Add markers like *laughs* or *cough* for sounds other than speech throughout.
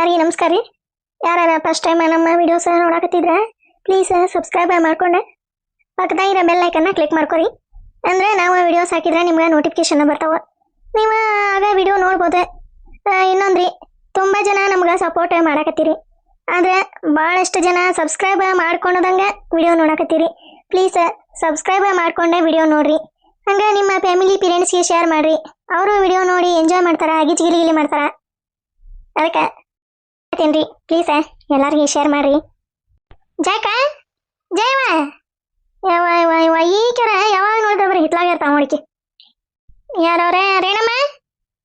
ಎಲ್ಲರಿಗೂ ನಮಸ್ಕಾರ ರೀ. ಯಾರು ಫಸ್ಟ್ ಟೈಮ್ ನಮ್ಮ ವಿಡಿಯೋಸ್ ನೋಡಕತ್ತಿದ್ರೆ ಪ್ಲೀಸ್ ಸಬ್ಸ್ಕ್ರೈಬ್ ಮಾಡ್ಕೊಂಡೆ. ಪಕ್ಕದಾಗಿರೋ ಬೆಲ್ ಐಕನ್ನ ಕ್ಲಿಕ್ ಮಾಡ್ಕೊರಿ. ಅಂದ್ರೆ ನಾವು ವಿಡಿಯೋಸ್ ಹಾಕಿದ್ರೆ ನಿಮ್ಗೆ ನೋಟಿಫಿಕೇಶನ್ ಬರ್ತಾವೆ. ನೀವು ಆಗ ವಿಡಿಯೋ ನೋಡ್ಬೋದು. ಇನ್ನೊಂದ್ರಿ ತುಂಬ ಜನ ನಮ್ಗೆ ಸಪೋರ್ಟ್ ಮಾಡಕತ್ತೀರಿ. ಆದರೆ ಭಾಳಷ್ಟು ಜನ ಸಬ್ಸ್ಕ್ರೈಬ್ ಮಾಡ್ಕೊಳದಂಗೆ ವಿಡಿಯೋ ನೋಡಕತ್ತೀರಿ. ಪ್ಲೀಸ್ ಸಬ್ಸ್ಕ್ರೈಬ್ ಮಾಡ್ಕೊಂಡೆ ವಿಡಿಯೋ ನೋಡ್ರಿ. ಹಂಗೆ ನಿಮ್ಮ ಫ್ಯಾಮಿಲಿ ಪೇರೆಂಟ್ಸ್ಗೆ ಶೇರ್ ಮಾಡ್ರಿ. ಅವರು ವಿಡಿಯೋ ನೋಡಿ ಎಂಜಾಯ್ ಮಾಡ್ತಾರ ಗಿಲಿ ಮಾಡ್ತಾರ. ಅದಕ್ಕೆ ಹೇಳ್ತೀನಿ ಪ್ಲೀಸ್ ಎಲ್ಲರಿಗೂ ಶೇರ್ ಮಾಡ್ರಿ. ಜಾಕ ಜಯವ ಯಾವ ಯಾವ ಈ ಕೆರ ಯಾವಾಗ ನೋಡಿದ್ರೆ ಬರೀ ಹಿತ್ಲಾಗ ಇರ್ತಾವ ನೋಡಿಕೆ ಯಾರವ್ರೆ ರೇಣಮ್ಮ?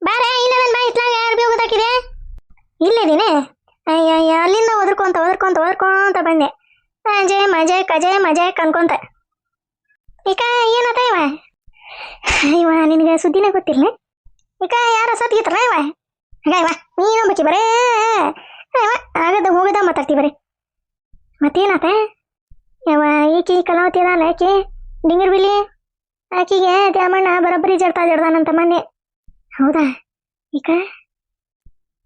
ಬಾರೆ ಇಲ್ಲ ಬಾ ಹಿತ್ಲಾಗ ಯಾರು ಬಿ ಹೋಗೋದಾಕಿದೆ ಇಲ್ಲಿದ್ದೀನಿ ಅಯ್ಯ ಅಲ್ಲಿಂದ ಒದರ್ಕೊಂತ ಒದರ್ಕೊಂತ ಒದರ್ಕೊಂತ ಬಂದೆ. ಆ, ಜಯಮ್ಮ ಜಯಕ್ಕ ಜಯಮ್ಮ ಕನ್ಕೊಂತ ಈಕ ಏನತ್ತ ಇವ? ಇವ ನಿನಗೆ ಸುದ್ದಿನೇ ಗೊತ್ತಿಲ್ಲ. ಈಕ ಯಾರ ಸತ್ಗಿತ್ರ ಇವ? ಹಾಗ ಇವ ನೀನು ಬಚ್ಚಿ ಬರೇ. ಆಗದ ಹೋಗದ ಮಾತಾಡ್ತಿ ಬರೀ. ಮತ್ತೇನಾತ ಯಾವ ಈಕಿ ಕಲಾವತಿ ಅದಾನ ಆಕಿ? ಡಿಂಗರ್ ಬಿಲಿ ಆಕಿಗೆ ದ್ಯಾಮಣ್ಣ ಬರೋಬ್ಬರಿ ಜಡ್ತಾ ಜಡ್ದಾನಂತ ಮೊನ್ನೆ. ಹೌದಾ? ಈಕ?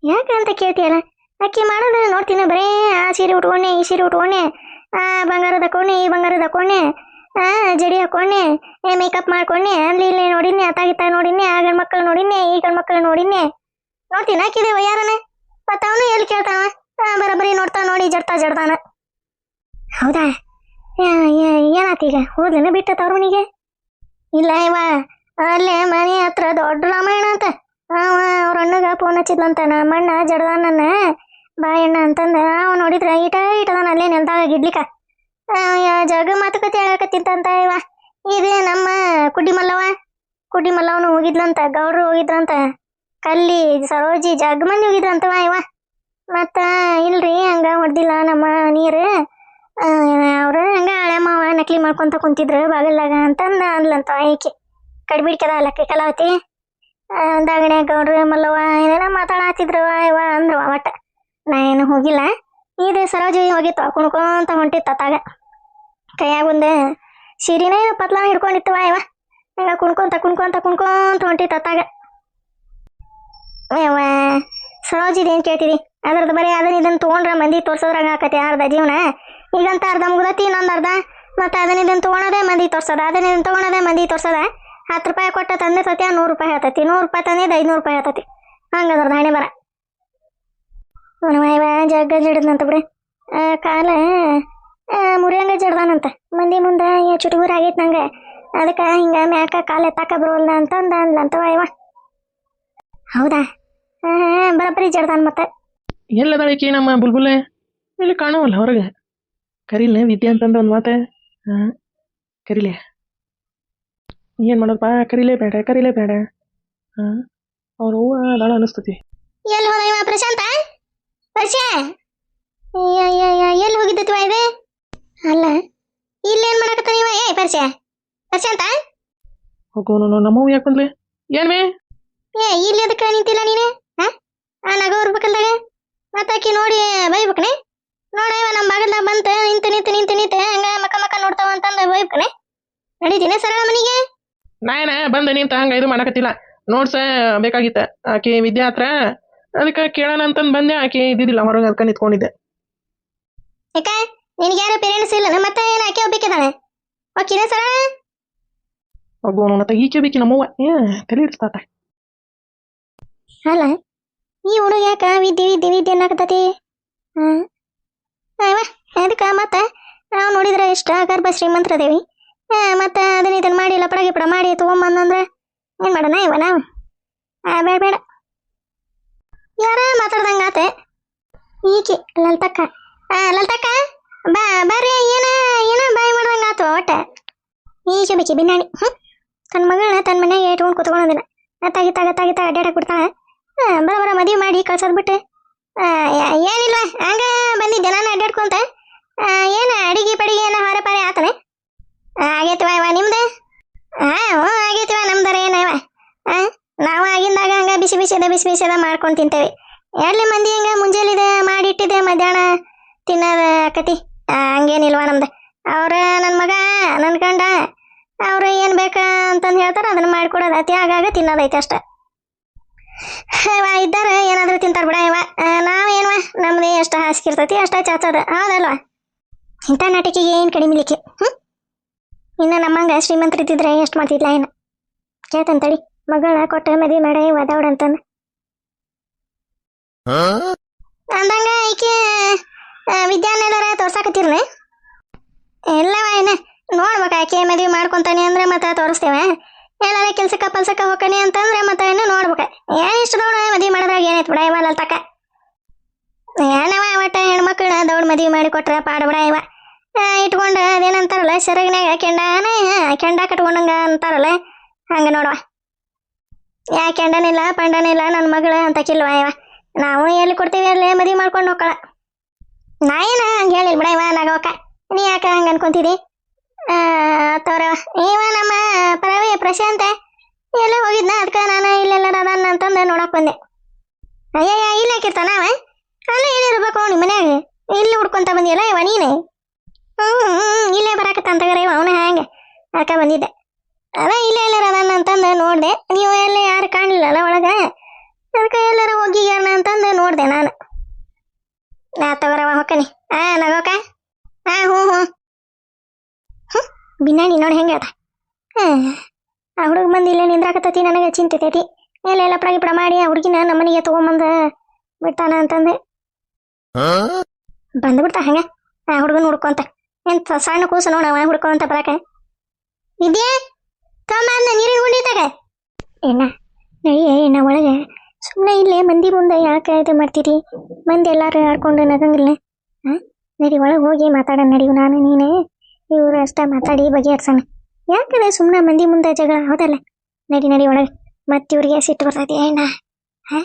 ಯಾಕೆ ಅಂತ ಕೇಳ್ತೀಯಲ್ಲ? ಆಕಿ ಮಾಡೋದು ನೋಡ್ತೀನಿ ಬರೇ. ಆ ಸೀರೆ ಉಟ್ಕೊಂಡೆ, ಈ ಸೀರೆ ಉಟ್ಕೊಂಡೆ. ಆ ಬಂಗಾರದ ಹಾಕೊಂಡೆ ಈ ಬಂಗಾರದ ಹಾಕೊಂಡೆ ಆ ಜಡಿ ಹಾಕೊಂಡೆ. ಏ ಮೇಕಪ್ ಮಾಡ್ಕೊಂಡೆ. ಅಲ್ಲಿ ಇಲ್ಲಿ ನೋಡಿನಿ ಅತ್ತಾಗಿತ್ತ ನೋಡಿನಿ ಆ ಗಂಡ್ ಮಕ್ಕಳು ನೋಡಿನಿ ಈ ಗಂಡ್ ಮಕ್ಕಳು ನೋಡಿನಿ ನೋಡ್ತೀನಿ ಹಾಕಿದೆ ಯಾರನ ಮತ್ತ ಅವನು ಎಲ್ಲಿ ಕೇಳ್ತಾವ ಆ, ಬರೋಬ್ಬರಿ ನೋಡ್ತಾ ನೋಡಿ ಜಡ್ತಾ ಜಡ್ದಾನ. ಹೌದಾ? ಏನಾತೀಗ ಹೋದ್ಲೇನ ಬಿಟ್ಟ ತವ್ರ ಮನಿಗೆ? ಇಲ್ಲ ಇವ ಅಲ್ಲೇ ಮನೆ ಹತ್ರ ದೊಡ್ಡ ರಾಮಾಯಣ ಅಂತ. ಅವ ಅವ್ರ ಅಣ್ಣಗ ಫೋನ್ ಹಚ್ಚಿದ್ಲಂತ. ಜಡದಾನನ ಜಡ್ದಾನನ್ನ ಬಾಯಣ್ಣ ಅಂತಂದ. ಅವ ನೋಡಿದ್ರ ಈಟ ಈಟದಾನ ಅಲ್ಲೇ ನೆಲ್ದಾಗ ಗಿಡ್ಲಿಕ ಜಗ ಮಾತುಕತೆ ಆಗಕತ್ತಿತ್ತಂತ ಇವ. ಇದು ನಮ್ಮ ಕುಡ್ಡಿ ಮಲ್ಲವ ಕುಡ್ಡಿ ಮಲ್ಲವನು ಹೋಗಿದ್ಲಂತ ಗೌಡ್ರು ಹೋಗಿದ್ರಂತ. ಕಲ್ಲಿ ಸರೋಜಿ ಜಗ್ ಮಂದಿ ಹೋಗಿದ್ರಂತವ ಇವ. ಮತ್ತ ಇಲ್ರಿ ಹಂಗ ಹೊಡ್ದಿಲ್ಲ ನಮ್ಮ ನೀರು. ಅವ್ರು ಹಂಗ ಹಳೆ ಮಾವ ನಕಲಿ ಮಾಡ್ಕೊಂತ ಕುಂತಿದ್ರು ಬಾಗಲ್ದಾಗ ಅಂತಂದ ಅನ್ಲಂತ ಆಯ್ಕೆ ಕಡ್ಬಿಡ್ಕದ ಅಲ್ಲಕ್ಕೆ ಕಲಾವತಿ. ದಾಗಣೆ ಗೌಡ್ರು ಮಲ್ಲವ್ವ ಏನೇನ ಮಾತಾಡತ್ತಿದ್ರು ಇವ ಅಂದ್ರು ಒಟ್ಟ. ನಾ ಏನು ಹೋಗಿಲ್ಲ. ಇದು ಸರೋಜಿ ಹೋಗಿತ್ತು ಕುಣ್ಕೊಂತ ಹೊಂಟಿತ್ತು ಅತ್ತಾಗ ಕೈಯಾಗ ಒಂದು ಸೀರಿನ ಪತ್ಲಾನ ಹಿಡ್ಕೊಂಡಿತ್ತವ ಇವ. ಹಂಗ ಕುಣ್ಕೊಂತ ಕುಣ್ಕೊಂತ ಕುಣ್ಕೊಂತ ಹೊಂಟಿತ್ತು ಅತ್ತಾಗ ಸರೋಜಿದ್ ಏನ್ ಕೇಳ್ತೀವಿ ಅದ್ರದ್ದು ಬರೀ ಅದನ್ನ ಇದನ್ನ ತಗೊಂಡ್ರೆ ಮಂದಿ ತೋರ್ಸೋದ್ರಾಗ ಆಕತಿ ಅರ್ಧ ಜೀವನ? ಈಗಂತ ಅರ್ಧ ಮುಗ್ದತಿ ಇನ್ನೊಂದು ಅರ್ಧ? ಮತ್ತೆ ಅದನ್ನ ಇದನ್ನ ತೊಗೊಳೋದೇ ಮಂದಿ ತೋರ್ಸೋದ? ಅದನ್ನ ಇದನ್ನ ತೊಗೊಳೋದೇ ಮಂದಿ ತೋರ್ಸೋದ? ಹತ್ತು ರೂಪಾಯಿ ಕೊಟ್ಟ ತಂದೆ ಸತ್ಯ ನೂರು ರೂಪಾಯಿ ಹೇಳ್ತತಿ. ನೂರು ರೂಪಾಯಿ ತಂದಿದ್ದು ಐನೂರು ರೂಪಾಯಿ ಹೇಳ್ತತಿ. ಹೇಳ್ತೈತಿ ಹಂಗದ್ರ ಹಣೆ ಬರ. ಇವ ಜಗ್ಗ ಜಿಡ್ದಂತ ಬಿಡಿ. ಕಾಲ ಮುರಿಯಂಗ ಜಡ್ದಾನಂತ. ಮಂದಿ ಮುಂದೆ ಚುಟುಗುರು ಆಗೈತೆ ನಂಗೆ. ಅದಕ್ಕೆ ಹಿಂಗೆ ಮ್ಯಾಕ ಕಾಲು ಎತ್ತಾಕ ಬರೋಲ್ಲ ಅಂತಂದ ಅಂದ್ಲಂತವ ಇವ ಹೌದಾ? ಆ, ಜಡ್ದಾನ್ ಮತ್ತೆ. ಎಲ್ಲದಾಳಿಕಿ ನಮ್ಮ ಬುಲ್ಬುಲೆ ಇಲ್ಲಿ ಕಾಣವಲ್ಲ ಹೊರಗೆ. ಕರೀಲೆ ವಿದ್ಯೆ ಅಂತಂದ ಒಂದು ಮಾತೆ. ಹಾಂ ಕರೀಲೆ. ಏನು ಮಾಡೋದಪ್ಪ? ಕರೀಲೇ ಬೇಡ ಕರೀಲೇ ಬೇಡ. ಹಾಂ ಅವ್ರ ಹೂವು ಅದಾಳ ಅನಿಸ್ತತಿ. ಎಲ್ಲಿ ಹೋದ ಇವ ಪ್ರಶಾಂತ? ಪರಿಚಯ ಎಲ್ಲಿ ಹೋಗಿದ್ದತ್ವ ಇದೆ ಅಲ್ಲ ಇಲ್ಲೇನು ಮಾಡಕತ್ತ ನೀವ ಏ ಪರಿಚಯ ಪ್ರಶಾಂತ? ಹೋಗೋನು ನಮ್ಮವು ಯಾಕೆ ಬಂದ್ಲೆ? ಏನ್ವೇ? ಏ ಇಲ್ಲಿ ಅದಕ್ಕೆ ನಿಂತಿಲ್ಲ ನೀನು? ಆ ನಗ ಬರ್ಬೇಕಲ್ದಾಗ ಮತ್ತಾಕಿ ನೋಡಿ ಬೈಬೇಕನೆ. ನೋಡ ಇವ ನಮ್ಮ ಬಾಗಲ್ದಾಗ ಬಂತ ನಿಂತ ನಿಂತ ನಿಂತ ನಿಂತ ಹಂಗ ಮಕ ಮಕ ನೋಡ್ತಾವ ಅಂತಂದ ಬೈಬೇಕನೆ. ನಡೀತೀನಿ ಸರಳ ಮನಿಗೆ? ನಾಯನ ಬಂದು ನಿಂತ ಹಂಗ ಇದು ಮಾಡಕತ್ತಿಲ್ಲ. ನೋಡ್ಸ ಬೇಕಾಗಿತ್ತ. ಆಕೆ ವಿದ್ಯಾ ಹತ್ರ ಅದಕ್ಕೆ ಕೇಳೋಣ ಅಂತಂದು ಬಂದೆ ಆಕೆ ಇದ್ದಿದ್ದಿಲ್ಲ ಹೊರಗೆ ಅದಕ್ಕೆ ನಿಂತ್ಕೊಂಡಿದ್ದೆ. ಯಾಕ? ನಿನಗೆ ಯಾರು ಪೇರೆಂಟ್ಸ್ ಇಲ್ಲ ಮತ್ತೆ ಏನು ಆಕೆ ಒಬ್ಬೇಕಿದ್ದಾನೆ ಓಕೆನಾ ಸರಳ ಅಗೋ ನನ್ನ ಈಕೆ ಬೇಕಿ ನಮ್ಮವ್ವ ಏ ತಲೆ ಇಡ್ತಾತ ಅಲ್ಲ ಈ ಹುಡುಗ ಯಾಕ ವಿದ್ಯೆ ವಿದ್ಯೆ ವಿದ್ಯೆ ಹ್ಮ್. ಅಯ್ಯವ ಅದಕ್ಕೆ ಮತ್ತೆ? ನಾವು ನೋಡಿದ್ರೆ ಇಷ್ಟ ಗರ್ಭ ಶ್ರೀಮಂತರದೇವಿ. ಮತ್ತೆ ಅದನ್ನ ಇದನ್ನ ಮಾಡಿ ಲಪಡ ಗಿಪಡ ಮಾಡಿ ತೊಗೊಂಬಂದಂದ್ರೆ ಏನು ಮಾಡೋಣ ಇವ ನಾವು? ಬೇಡ ಬೇಡ. ಯಾರ ಮಾತಾಡ್ದಂಗೆ ಆತೆ? ಈಕಿ ಆ, ಲಲ್ತಕ್ಕ, ಬಾ, ಬರ್ರಿ, ಏನ ಏನ ಬಾಯಿ ಮಾಡ್ದಂಗೆ ಆತು ಒಟ್ಟ? ಈಕೆ ಬೇಕಿ ಬಿನ್ನಾಣಿ ಹ್ಞೂ ತನ್ನ ಮಗಳನ್ನ ತನ್ನ ಮನೆಗೆ ಇಟ್ಕೊಂಡು ಕುತ್ಕೊಂಡಿನ ತಾಗಿ, ತಾಗ ತಾಗಿ, ತಾಗ ಬಿಡ್ತಾಳೆ. ಬರ ಬರ ಮದುವೆ ಮಾಡಿ ಕಳ್ಸೋದ್ ಬಿಟ್ಟು ಏನಿಲ್ವಾ ಹಂಗ ಬಂದಿದ್ದೆ ನಾನು ಅಡ್ಡಾಡ್ಕೊಂತ ಏನ ಅಡಿಗೆ ಪಡಿಗೆ ಏನೋ ಹಾರ ಪಾರೆ ಆತನೆ ಆಗೈತಿವ ಇವ ನಿಮ್ದು? ಹಾಂ ಹ್ಞೂ ಆಗೈತಿವ ನಮ್ದರ ಏನವ ಆ, ನಾವು ಆಗಿಂದಾಗ ಹಂಗ ಬಿಸಿ ಬಿಸಿದ ಬಿಸಿ ಬಿಸಿದ ಮಾಡ್ಕೊಂಡು ತಿಂತೇವೆ. ಎಲ್ಲಿ ಮಂದಿ ಹಿಂಗ ಮುಂಜಾನೆ ಮಾಡಿಟ್ಟಿದೆ ಮಧ್ಯಾಹ್ನ ತಿನ್ನೋದ ಕತಿ ಹಂಗೇನಿಲ್ವ ನಮ್ದು. ಅವ್ರ ನನ್ನ ಮಗ ನನ್ನ ಗಂಡ ಅವ್ರು ಏನು ಬೇಕಾ ಅಂತಂದು ಹೇಳ್ತಾರೆ ಅದನ್ನು ಮಾಡಿಕೊಡೋದು. ಅತಿ ಆಗಾಗ ತಿನ್ನೋದೈತೆ ಅಷ್ಟೆ. ಇವ ಇದ್ದಾರೆ ಏನಾದರೂ ತಿಂತಾರ ಬಿಡ ಇವ ನಾವೇನ್ವ? ನಮ್ದು ಎಷ್ಟು ಹಾಸಿಗೆ ಅಷ್ಟ ಅಷ್ಟೇ ಚಾಚೋದು ಹೌದಲ್ವಾ? ಇಂಥ ನಾಟಕಿಗೆ ಏನು ಕಡಿಮೆ ಲಿಕ್ಕೆ ಹ್ಞೂ ಇನ್ನು ನಮ್ಮಂಗ ಶ್ರೀಮಂತರಿದ್ದಿದ್ರೆ ಎಷ್ಟು ಮಾಡ್ತಿದ್ಲ ಏನು? ಕೇಳ್ತಂತಡಿ ಮಗಳ ಕೊಟ್ಟ ಮದುವೆ ಮಾಡ ಒದಾವಡ ಅಂತಂದು. ಅಂದಂಗ ಈಕೆ ವಿದ್ಯಾನ್ಯದಾರ ತೋರ್ಸಾಕತ್ತೀರ್ನ. ಎಲ್ಲವ ಏನ? ನೋಡ್ಬೇಕು ಆಕೆ ಮದುವೆ ಮಾಡ್ಕೊಂತಾನೆ ಅಂದ್ರೆ ಮತ್ತೆ ತೋರಿಸ್ತೇವೆ. ಎಲ್ಲಾರ ಕೆಲ್ಸಕ್ಕ ಪಲ್ಸಕ್ಕ ಹೋಗ್ತಾನೆ ಅಂತಂದ್ರೆ ಮತ್ತೆ ಇನ್ನು ನೋಡ್ಬೇಕ. ಏನ್ ಇಷ್ಟ ದೌಡ ಮದ್ವಿ ಮಾಡಿದ್ರಾಗ ಏನೈತ್ ಬಿಡ ಇವ ತಕ ಏನವ ಒಟ್ಟ ಹೆಣ್ಮಕ್ಳನ್ನ ದೌಡ್ ಮದ್ವಿ ಮಾಡಿ ಕೊಟ್ರ ಪಾಡ ಬಿಡ ಇವ. ಇಟ್ಕೊಂಡ ಅದೇನಂತಾರಲ್ಲ ಸೆರಗಿನಾಗ ಕೆಂಡಾನ ಕೆಂಡ ಕಟ್ಕೊಂಡಂಗ ಅಂತಾರಲ್ಲ. ಹಂಗ ನೋಡುವ. ಯಾ, ಕೆಂಡನಿಲ್ಲ, ಪಂಡನಿಲ್ಲ ನನ್ನ ಮಗಳು ಅಂತ ಕಿಲ್ವ ಇವ. ನಾವು ಎಲ್ಲಿ ಕೊಡ್ತೀವಿ ಅಲ್ಲಿ ಮದ್ವಿ ಮಾಡ್ಕೊಂಡು ಹೋಗ್ಕಳ. ನಾ ಏನ ಹಂಗೆ ಹೇಳಿಲ್ಲ ಬಿಡ ಇವ ನಗೋಕ ನೀ ಯಾಕೆ ಹಂಗೆ ಅನ್ಕೊಂತಿದಿ? ತೋರ ಇವ ನಮ್ಮ ಪರವಿ ಪ್ರಶಾಂತ. ಎಲ್ಲ ಹೋಗಿದ್ನ ಅದಕ್ಕೆ ನಾನು ಇಲ್ಲೆಲ್ಲ ಅದಾನ ಅಂತಂದು ನೋಡಕ್ ಬಂದೆ. ಅಯ್ಯಯ್ಯ, ಇಲ್ಲ ಹಾಕಿರ್ತಾನ ಅವ? ಅಲ್ಲ ಏನಿರ್ಬೇಕು ನಿಮ್ಮ ಮನ್ಯಾಗ ಇಲ್ಲಿ ಹುಡ್ಕೊಂತ ಬಂದಿಯಲ್ಲ ಇವ ನೀನೆ? ಹ್ಞೂ ಹ್ಞೂ ಇಲ್ಲೇ ಬರಾಕತ್ತಂತ ಇವ ಅವನ ಹ್ಯಾಂಗೆ? ಅದಕ್ಕೆ ಬಂದಿದ್ದೆ. ಅದ ಇಲ್ಲೇ ಎಲ್ಲರ ಅದಾನ ಅಂತಂದು ನೋಡಿದೆ. ನೀವು ಎಲ್ಲ ಯಾರು ಕಾಣಲಿಲ್ಲಲ್ಲ ಒಳಗೆ? ಅದಕ್ಕೆ ಎಲ್ಲರ ಹೋಗಿಗ್ಯಾನ ಅಂತಂದು ನೋಡಿದೆ ನಾನು. ನಾ ತಗೋರವ ಹೊಕ್ಕನಿ ಆ, ನಗೋಕ? ಹಾಂ ಹ್ಞೂ ಹ್ಞೂ ಬಿನ್ನಾಣಿ ನೋಡಿ ಹೆಂಗೆ ಅದ ಹಾಂ ಆ ಹುಡುಗ ಬಂದು ಇಲ್ಲೇ ನಿಂದ್ರಾಕತ್ತೈತಿ ನನಗೆ ಚಿಂತಿತೈತಿ. ಎಲ್ಲ ಎಲ್ಲ ಗಿಪಡ ಮಾಡಿ ಆ ಹುಡುಗಿನ ನಮ್ಮ ಮನೆಗೆ ತೊಗೊಂಬಂದು ಬಿಡ್ತಾನ ಅಂತಂದೆ. ಬಂದ್ಬಿಡ್ತಾ ಹಂಗೆ? ಆ ಹುಡುಗನ ಹುಡ್ಕೊಂತ ಎಂತ ಸಣ್ಣ ಕೂಸು ನೋಡ ಅವ ಹುಡ್ಕೊಂತ ಬರಕ. ಇದ್ಯಾ? ತೊಂಬಂದ ನೀರಿಗೆ ಗುಂಡಿ ತಗ ಎಣ್ಣ ನಡಿಯೇ ಎಣ್ಣ ಒಳಗೆ. ಸುಮ್ಮನೆ ಇಲ್ಲೇ ಮಂದಿ ಮುಂದೆ ಯಾಕೆ ಇದು ಮಾಡ್ತೀರಿ? ಮಂದಿ ಎಲ್ಲಾರು ಆಡ್ಕೊಂಡು ನಗಂಗಿಲ್ಲ. ಹಾಂ ನಡಿ ಒಳಗೆ ಹೋಗಿ ಮಾತಾಡೋಣ ನಡಿವು ನಾನು ನೀನು. ಇವರು ಅಷ್ಟೇ ಮಾತಾಡಿ ಬಗೆಹರಿಸೋಣ. ಯಾಕಂದ್ರೆ ಸುಮ್ಮನೆ ಮಂದಿ ಮುಂದೆ ಜಗಳ? ಹೌದಲ್ಲ? ನಡಿ ನಡಿ ಒಳಗೆ. ಮತ್ತೆ ಇವ್ರಿಗೆ ಸಿಟ್ಟು ಬರ್ತೈತಿ. ಅಣ್ಣ ಹಾ?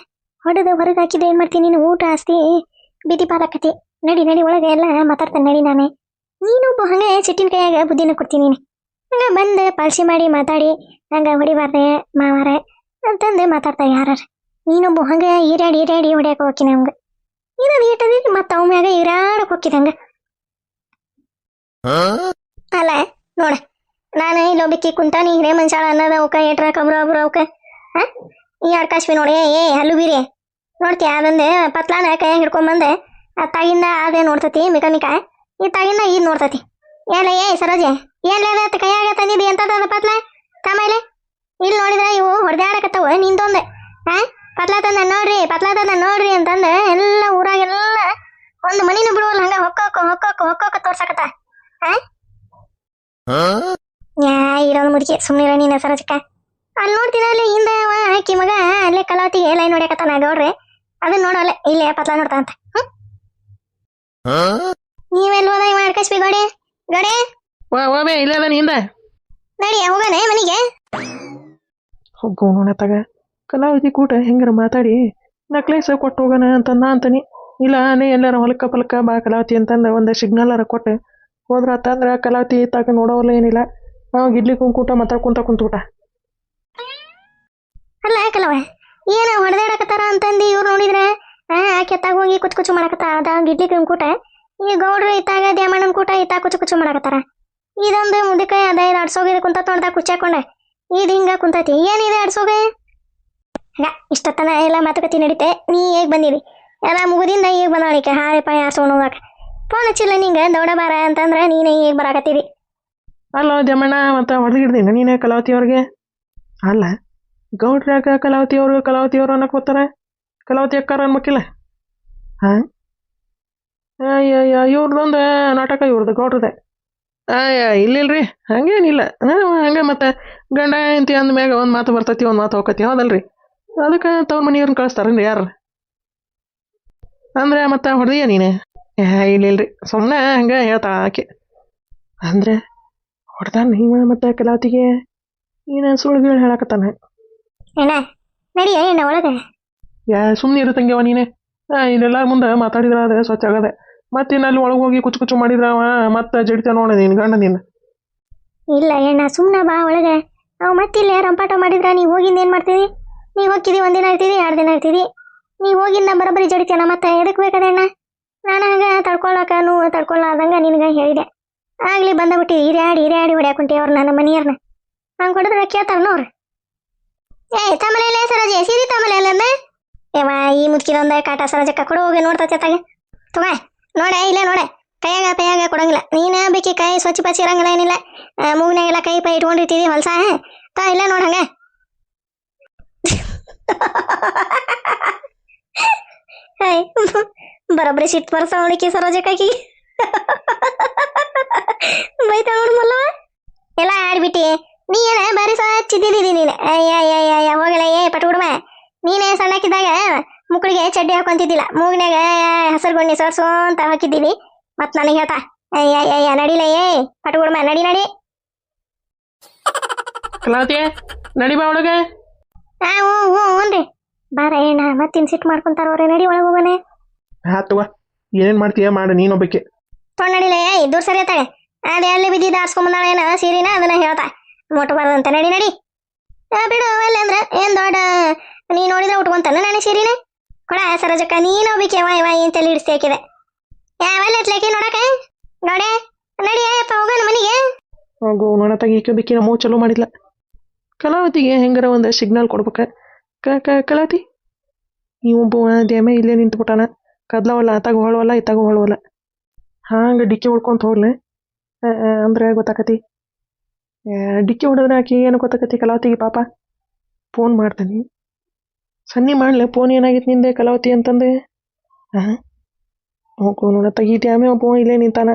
ಹೊಡೆದು ಹೊರಗೆ ಹಾಕಿದ್ರೆ ಏನು ಮಾಡ್ತೀನಿ ನೀನು ಊಟ, ಆಸ್ತಿ, ಬಿದಿ ಪಾಲಕತಿ ನಡಿ ನಡಿ ಒಳಗೆ ಎಲ್ಲ ಮಾತಾಡ್ತಾನೆ, ನಡಿ ನಾನೇ. ನೀನು ಹಂಗೆ ಸಿಟ್ಟಿನ ಕೈಯಾಗ ಬುದ್ಧಿನ ಕೊಡ್ತೀನಿ ನೀನು. ಹಂಗೆ ಬಂದು ಪಾಲ್ಸಿ ಮಾಡಿ ಮಾತಾಡಿ, ಹಂಗೆ ಹೊಡಿಬಾರ್ದೆ ಮಾವಾರೆ ಅಂತಂದು ಮಾತಾಡ್ತಾ ಯಾರು ನೀನೊಬ್ಬ ಹಂಗೆ ಈರಾಡಿ ಈರಾಡಿ ಹೊಡ್ಯಾಕ ಹೋಗಿ ನಮ್ಗೆ. ಇನ್ನೊಂದು ಏಟದಿ ಮತ್ತೆ ಅವ ಮ್ಯಾಗ ಹೋಗಿದಂಗೆ ಹೋಗಿದಂಗ ಅಲ್ಲ, ನೋಡ. ನಾನು ಇಲ್ಲೊಬ್ಬಕ್ಕಿ ಕುಂತ ನೀ ಹಿರೇ ಮನ್ಸಾಳ ಅನ್ನದ ಅವಕ ಏಟ್ರ ಕಬ್ರ ಒಬ್ರು ಅವಕ ಈ ಅಡ್ಕಾಶ್ವಿ ನೋಡಿ. ಏ ಹಲ್ಲು ಬೀರಿ. ನೋಡ್ತಿ ಅದೊಂದು ಪತ್ಲಾನ ಕೈಯಾಗ ಹಿಡ್ಕೊಂಬಂದೆ ಆ ತಾಗಿಂದ ಅದೇ ನೋಡ್ತತಿ ಮಿಕ ಈ ತಾಗಿಂದ ಇದು ನೋಡ್ತತಿ. ಏನ ಏ, ಸರೋಜೆ ಏನ್ ಅದ ಕೈಯಾಗ ತಂದಿದಿ ಎಂತದ ಪತ್ಲ? ತಮೇಲೆ ಇಲ್ಲಿ ನೋಡಿದ್ರೆ ಇವು ಹೊಡೆದಾಡಕತ್ತವ, ನಿಂದೊಂದೆ. ಹಾ ಪತ್ಲ ತಂದ ನೋಡ್ರಿ, ಪತ್ಲ ತಂದ ನೋಡ್ರಿ ಅಂತಂದ ಎಲ್ಲ ಊರಾಗೆಲ್ಲ ಒಂದು ಮನಿನ ಬಿಡುವಲ್ಲ ಹಂಗ ಹೊಕ್ಕೋಕ ಹೊಕ್ಕೋಕ ಹೊಕ್ಕೋಕ ತೋರ್ಸಕತ್ತ. ಇರೋದು ಮುದುಕಿ ಸುಮ್ಮನೆ ನೀನ ಸರಜಕ್ಕ ಅಲ್ಲಿ ನೋಡ್ತೀನಿ ಅಲ್ಲಿ ಹಿಂದೆ ಅವ ಆಕಿ ಮಗ ಅಲ್ಲೇ ಕಲಾವತಿಗೆ ಲೈನ್ ನೋಡ್ಯಾಕತ್ತಾನ ಗೌಡ್ರೆ. ಅದನ್ನ ನೋಡಲ್ಲ ಇಲ್ಲೇ ಪತ್ಲ ನೋಡ್ತಾ ಅಂತ. ನೀವೆಲ್ಲ ಹೋದ ಇವ ಅಡ್ಕಸ್ಬಿ ಗೋಡೆ? ಗೋಡೆ? ಬೇ ಇಲ್ಲ ಅದ ಹಿಂದ. ನಡಿ ಹೋಗನೆ ಮನಿಗೆ? ಹೋಗೋಣ ತಗ. ಕಲಾವತಿ ಕೂಟ ಹೆಂಗಾರ ಮಾತಾಡಿ. ನಕ್ಲೇಸ ಕೊಟ್ಟು ಹೋಗೋಣ ಅಂತ ನಾ ಅಂತಾನೆ. ಇಲ್ಲ ನೀ ಎಲ್ಲಾರ ಹೊಲಕ್ಕ ಪಲಕ್ಕ ಬಾ ಕಲಾವತಿ ಅಂತಂದ ಒಂದು ಸಿಗ್ನಲ್ ಅರ ಕೊಟ್ಟು. ಹೋದ್ರ ಆತಂದ್ರ ಕಲಾವತಿ ತಾಕ ನೋಡೋವಲ್ಲ ಏನಿಲ್ಲ. ನಾವು ಗಿಡ್ಲಿ ಕುಂಕೂಟ ಮಾತಾಡ್ಕೊಂತ ಕುಂತ್ಬಿಟ್ಟ ಅಲ್ಲ ಕಲವ ಏನ ಹೊಡೆದಾಡಕತ್ತಾರ ಅಂತಂದು ಇವ್ರು ನೋಡಿದ್ರೆ? ಕೆತ್ತಾಗ ಹೋಗಿ ಕುಚ್ ಕುಚು ಮಾಡಕತ್ತ? ಅದ ಗಿಡ್ಲಿ ಕೂಟ ಈ ಗೌಡ್ರು ಇತ್ತಾಗ ದ್ಯಾಮಣ್ಣನ ಕೂಟ ಇತ್ತಾಗ ಕುಚು ಕುಚು ಮಾಡಕತ್ತಾರ. ಇದೊಂದು ಮುದಿಕಾಯಿ ಅದ, ಇದು ಅಡ್ಸೋಗಿದ ಕುಂತ ನೋಡ್ದ ಕುಚ್ಚಾಕೊಂಡೆ ಇದು ಹಿಂಗ ಕುಂತೈತಿ. ಏನಿದೆ ಅಡ್ಸೋಗೆ ಹಂಗ, ಇಷ್ಟೊತ್ತನ ಎಲ್ಲ ಮಾತುಕತೆ ನಡೀತೆ. ನೀ ಹೇಗ್ ಬಂದಿರಿ ಎಲ್ಲ ಮುಗುದಿಂದ ಈಗ ಬಂದಾಳಿಕೆ ಹಾರೆ ಪಾಯ ಆರ್ಸೋಣ ಹೋಗಾಕ. ಫೋನ್ ಹಚ್ಚಿಲ್ಲ ನಿಂಗೆ ದೌಡ ಬಾರ ಅಂತಂದ್ರೆ ನೀನೇ ಈಗ ಬರಾಕತ್ತೀರಿ? ಅಲ್ಲ ಜಮಣ್ಣ ಮತ್ತೆ ಹೊಡೆದಿಡ್ದೀನಿ ನೀನೇ ಕಲಾವತಿ ಅವ್ರಿಗೆ? ಅಲ್ಲ ಕಲಾವತಿ ಅವರು ಕಲಾವತಿ ಅವರು ಅನ್ನಕ್ ಬರ್ತಾರ ಕಲಾವತಿ ಅಕ್ಕಾರ ಅನ್ಬೇಕಿಲ್ಲ ಹಾಂ? ಅಯ್ಯ ಇವ್ರದೊಂದು ನಾಟಕ ಇವ್ರದ್ದು ಗೌಡ್ರದೆ. ಇಲ್ಲಿಲ್ರಿ, ಹಂಗೇನಿಲ್ಲ. ಹಂಗೆ ಮತ್ತೆ ಗಂಡ, ಹೆಂಡತಿ ಅಂದ್ಮ್ಯಾಗ ಒಂದು ಮಾತು ಬರ್ತೈತಿ, ಒಂದು ಮಾತು ಹೋಗತಿ ಹೌದಲ್ರಿ? ಅದಕ್ಕೆ ತವ್ರ ಮನೆಯವ್ರನ್ನ ಕಳಿಸ್ತಾರೇನ್ರಿ ಯಾರು? ಅಂದ್ರೆ ಮತ್ತೆ ಹೊಡೆದಿಯ ನೀನೆ? ಏ ಇಲ್ಲಿಲ್ರಿ. ಸುಮ್ಮನೆ ಹಂಗೆ ಹೇಳ್ತಾ ಆಕೆ. ಅಂದ್ರೆ ಹೊಡ್ದಾನ ನೀವು ಮತ್ತೆ ಕಲಾತಿಗೆ? ಏನ ಸುಳ್ಳು ಹೇಳಕತ್ತಾನ? ಅಣ್ಣ ನಡಿಯ ಅಣ್ಣ ಒಳಗೆ? ಯಾ ಸುಮ್ಮನೆ ಇರು ತಂಗ್ಯವ ನೀನೆ. ಇಲ್ಲೆಲ್ಲ ಮುಂದೆ ಮಾತಾಡಿದ್ರ ಅದೇ ಸ್ವಚ್ಛ ಆಗದೆ. ಮತ್ತೆ ಇನ್ನು ಅಲ್ಲಿ ಒಳಗೆ ಹೋಗಿ ಕುಚ್ಚು ಕುಚ್ಚು ಮಾಡಿದ್ರ ಅವ ಮತ್ತೆ ಜಡಿತ ನೋಡ ನೀನು ಗಂಡ ನೀನು ಇಲ್ಲ ಅಣ್ಣ ಸುಮ್ಮನೆ ಬಾ ಒಳಗೆ. ನಾವು ಮತ್ತಿಲ್ಲ ರಂಪಾಟ ಮಾಡಿದ್ರ ನೀವು ಹೋಗಿಂದ ಏನು ಮಾಡ್ತೀವಿ? ನೀವು ಹೋಗಿದ್ದೀವಿ ಒಂದಿನ ಇರ್ತೀವಿ ಎರಡು ದಿನ ಇರ್ತೀವಿ ನೀವು ಹೋಗಿಂದ ಬರೋಬ್ಬರಿ ಜಡಿತೇನ ಮತ್ತೆ? ಎದಕ್ಕೆ ಬೇಕದ ಅಣ್ಣ? ನಾನು ಹಂಗ ತಡ್ಕೊಳಕ ನೋವು ತಡ್ಕೊಳ್ಳಾರ್ದಂಗ ನಿನಗೆ ಹೇಳಿದೆ. ಆಗ್ಲಿ ಬಂದ ಬಿಟ್ಟು ಹಿರಿಯಾಡಿ ಹಿರಿಯಾಡಿ ಹೊಡ್ಯಾಕ ಕುಂಟಿ ಅವ್ರು ನನ್ನ ಮನೆಯವ್ರನ್ನ ಹಂಗೆ ಹೊಡೆದ್ರೆ ಕೇಳ್ತಾರ ನೋಡ್ರಿ ಏ ತಮಲೆಲ್ಲ ಸರೋಜೆ ಸೀರೆ ತಮಲೆಲ್ಲ ಅಂದ ಏವ ಈ ಮುದುಕಿದೊಂದ ಕಾಟ ಸರೋಜಕ್ಕ ಕೊಡು ಹೋಗಿ ನೋಡ್ತತೆ ತಾಗೆ ತಗ ನೋಡೆ ಇಲ್ಲ ನೋಡೆ. ಕೈಯಾಗ ಪೈಯಾಗ ಕೊಡಂಗಿಲ್ಲ. ನೀನ ಬೇಕಿ ಕೈ ಸ್ವಚ್ಛ ಪಚ್ಚ ಇರಂಗಿಲ್ಲ ಏನಿಲ್ಲ. ಆ, ಮೂಗ್ನಾಗೆಲ್ಲ ಕೈ ಪೈ ಇಟ್ಕೊಂಡಿರ್ತೀವಿ ಹೊಲ್ಸ ತಾ ಇಲ್ಲ ನೋಡಂಗ ಹಾಯ್ *laughs* ಬರೋಬ್ಬರಿ ಸಿಟ್ಟು ಬರ್ಸ ಅವಳಿಕೆ ಸರೋಜಕ್ಕಾಗಿ ಬೈತಾ ನೋಡು ಮಲ್ಲವ ಎಲ್ಲ ಆಡ್ಬಿಟ್ಟಿ ನೀ ಏನ ಬಾರಿ ಸ್ವಚ್ಛಿದ್ದಿದ್ದೀನಿ ನೀನು ಅಯ್ಯ ಹೋಗಲ್ಲ ಏ ಪಟುಗುಡ್ಮ ನೀನೇ ಸಣ್ಣಕ್ಕಿದ್ದಾಗ ಮುಕ್ಕಳಿಗೆ ಚಡ್ಡಿ ಹಾಕೊಂತಿದ್ದಿಲ್ಲ ಮೂಗಿನಾಗ ಹಸರು ಗೊಣ್ಣಿ ಸೋರ್ಸು ಅಂತ ಹಾಕಿದ್ದೀನಿ ಮತ್ ನನಗೆ ಹೇಳ್ತಾ ಅಯ್ಯ ಅಯ್ಯ ನಡಿಲ ಏ ಪಟುಗುಡ್ಮ ನಡಿ ನಡಿ ಕಲಾವತಿ ನಡಿ ಬಾ ಒಳಗೆ ಹಾ ಹ್ಞೂ ಹ್ಞೂ ಹ್ಞೂ ಬಾರ ಏನ ಮತ್ತಿನ್ ಸಿಟ್ಟು ಮಾಡ್ಕೊಂತಾರವ್ರೆ ನಡಿ ಒಳಗೆ ಹೋಗೋಣ ಆತವ ಏನೇನು ಮಾಡ್ತೀಯ ಮಾಡು ನೀನೊಬ್ಬಕ್ಕೆ ಏಯ್ ದೂರ ಸರಿ ಆತಾಳೆ ಅದೇ ಅಲ್ಲಿ ಬಿದ್ದಿದ್ದು ಆರ್ಸ್ಕೊಂಬಂದಾಳ ಏನ ಸೀರಿನ ಅದನ್ನ ಹೇಳ್ತಾ. ಮುಟ್ಬಾರ್ದಂತ ನಡಿ ನಡಿ. ಬಿಡು ಅಲ್ಲ ಅಂದ್ರೆ ಏನ್ ದೊಡ್ಡ ನೀ ನೋಡಿದ್ರೆ ಉಟ್ಕೊಂತಾನ ನಾನು ಸೀರಿನ? ಕೊಡ ಸರೋಜಕ್ಕ ನೀನು ಹೋಗ್ಬೇಕು ಯಾವ ಯಾವ ಏನ್ ತಲೆ ಹಿಡಿಸ್ತಿ ಹಾಕಿದೆ ಯಾವಲ್ಲ ಎತ್ಲಾಕಿ ನೋಡಕ ನೋಡೆ ನಡಿ ಅಪ್ಪ ಹೋಗೋಣ ಮನೆಗೆ. ಹೋಗು ನೋಡ ಈಕೆ ಬಿಕ್ಕಿ ನಮ್ಮ ಚಲೋ ಮಾಡಿಲ್ಲ ಕಲಾವತಿಗೆ ಹೆಂಗಾರ ಒಂದು ಸಿಗ್ನಲ್ ಕೊಡ್ಬೇಕ. ಕ ಕಲಾವತಿ? ನೀವು ಒಬ್ಬ ದೇಮ ಇಲ್ಲೇ ನಿಂತ್ಬಿಟ್ಟಾನ. ಕದ್ಲವಲ್ಲ ಆತಾಗ ಹೊಳವಲ್ಲ ಇತ್ತಾಗ ಹೊಳವಲ್ಲ ಹಾಂಗೆ ಡಿಕ್ಕಿ ಹೊಡ್ಕೊಂತ ಹೋಗ್ಲೆ ಅಂದ್ರೆ ಗೊತ್ತಾಕತಿ. ಡಿಕ್ಕಿ ಹೊಡೆದ್ರೆ ಏನು ಗೊತ್ತಾಕತಿ ಕಲಾವತಿಗೆ ಪಾಪ? ಫೋನ್ ಮಾಡ್ತಾನೆ. ಸನ್ನಿ ಮಾಡ್ಲೆ, ಫೋನ್ ಏನಾಗಿತ್ತು ನಿಂದೆ ಕಲಾವತಿ ಅಂತಂದೆ. ಹಾಂ ಹೋಗು ನೋಡತ್ತಾಗ ಈ ಡ್ಯಾಮೆ ಒಬ್ಬ ಇಲ್ಲೇ ನಿಂತಾನ.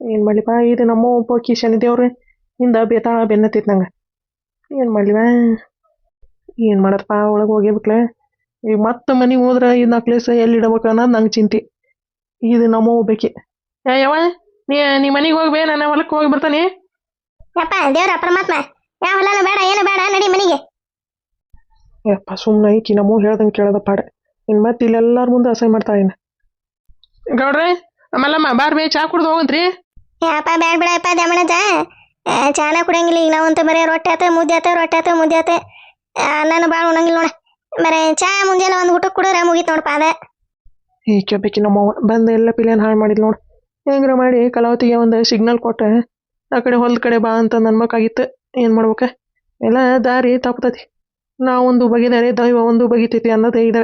ಏನು ಮಾಡ್ಲಿಪ್ಪ? ಇದು ನಮ್ಮ ಒಬ್ಬ ಕಿಶನ್ ದೇವ್ರೆ ಹಿಂದ ಬೇತಾಳ ಬೆನ್ನತ್ತಿತ್ತು ನಂಗೆ. ಏನು ಮಾಡ್ಲಿವ? ಏನು ಮಾಡಪ್ಪ ಒಳಗೆ ಹೋಗ್ಯಬಿಟ್ಲೆ ಈಗ ಮತ್ತೆ ಮನೆಗೆ ಹೋದ್ರೆ ಈ ನಕ್ಲೆಸ್ ಎಲ್ಲಿ ಇಡಬೇಕು ಅನ್ನೋದು ನಂಗೆ ಚಿಂತೆ. ಇದು ನಮ್ಮ ಹೋಗ್ಬೇಕೆ ಏ ಯವ್ವ ನೀ ನೀ ಮನೆಗೆ ಹೋಗ್ಬೇ ನಾನು ಹೊಲಕ್ಕೆ ಹೋಗಿ ಬರ್ತಾನೆ. ಯಪ್ಪ ದೇವ್ರ ಪರಮಾತ್ಮ ಯಾವ ಹೊಲನು ಬೇಡ ಏನು ಬೇಡ ನಡಿ ಮನೆಗೆ. ಯಪ್ಪ ಸುಮ್ಮನೆ ಈಕಿ ನಮ್ಮ ಹೇಳ್ದಂಗೆ ಕೇಳದ ಪಾಡ. ಇನ್ನು ಮತ್ತೆ ಇಲ್ಲೆಲ್ಲರ ಮುಂದೆ ಅಸಹ್ಯ ಮಾಡ್ತಾ ಇನ್ನು ಗೌಡ್ರೆ ಆಮೇಲಮ್ಮ ಬಾರ್ ಬೇ ಚಾ ಕುಡ್ದು ಹೋಗಂತ್ರಿ. ಯಪ್ಪ ಬ್ಯಾಡ ಬಿಡಪ್ಪ ಚಾ ಚಾನ ಕುಡಿಯಂಗಿಲ್ಲ ಈಗ ನಾವಂತ ಬರೀ ರೊಟ್ಟಿ ಆತ ಮುದ್ದೆ ಆತ ರೊಟ್ಟಿ ಆತ ಮುದ್ದೆ ಆತ. ನಾನು ಭಾಳ ಉಣಂಗಿಲ್ಲ ನೋಡ. ಬರೀ, ಚಾ ಮುಂಜಾನೆ ಒಂದು ಊಟಕ್ಕೆ ಕುಡಿದ್ರೆ ಮುಗೀತು ನೋಡಪ್ಪ ಅದ. ಈಕೆ ಬೇಕಿ ನಮ್ಮವ್ವ ಬಂದು ಎಲ್ಲ ಪಿಲಿಯನ್ ಹಾಳು ಮಾಡಿದ್ ನೋಡು. ಹೆಂಗ್ರ ಮಾಡಿ ಕಲಾವತಿಗೆ ಒಂದು ಸಿಗ್ನಲ್ ಕೊಟ್ಟೆ. ಆ ಕಡೆ ಹೊಲದ ಕಡೆ ಬಾ ಅಂತ ನನ್ಬೇಕಾಗಿತ್ತು ಏನು ಮಾಡ್ಬೇಕ? ಎಲ್ಲ ದಾರಿ ತಪ್ತತಿ. ನಾವೊಂದು ಬಗೆದರೆ ದೈವ ಒಂದು ಬಗಿತೈತಿ ಅನ್ನೋದೇ ಇದೆ.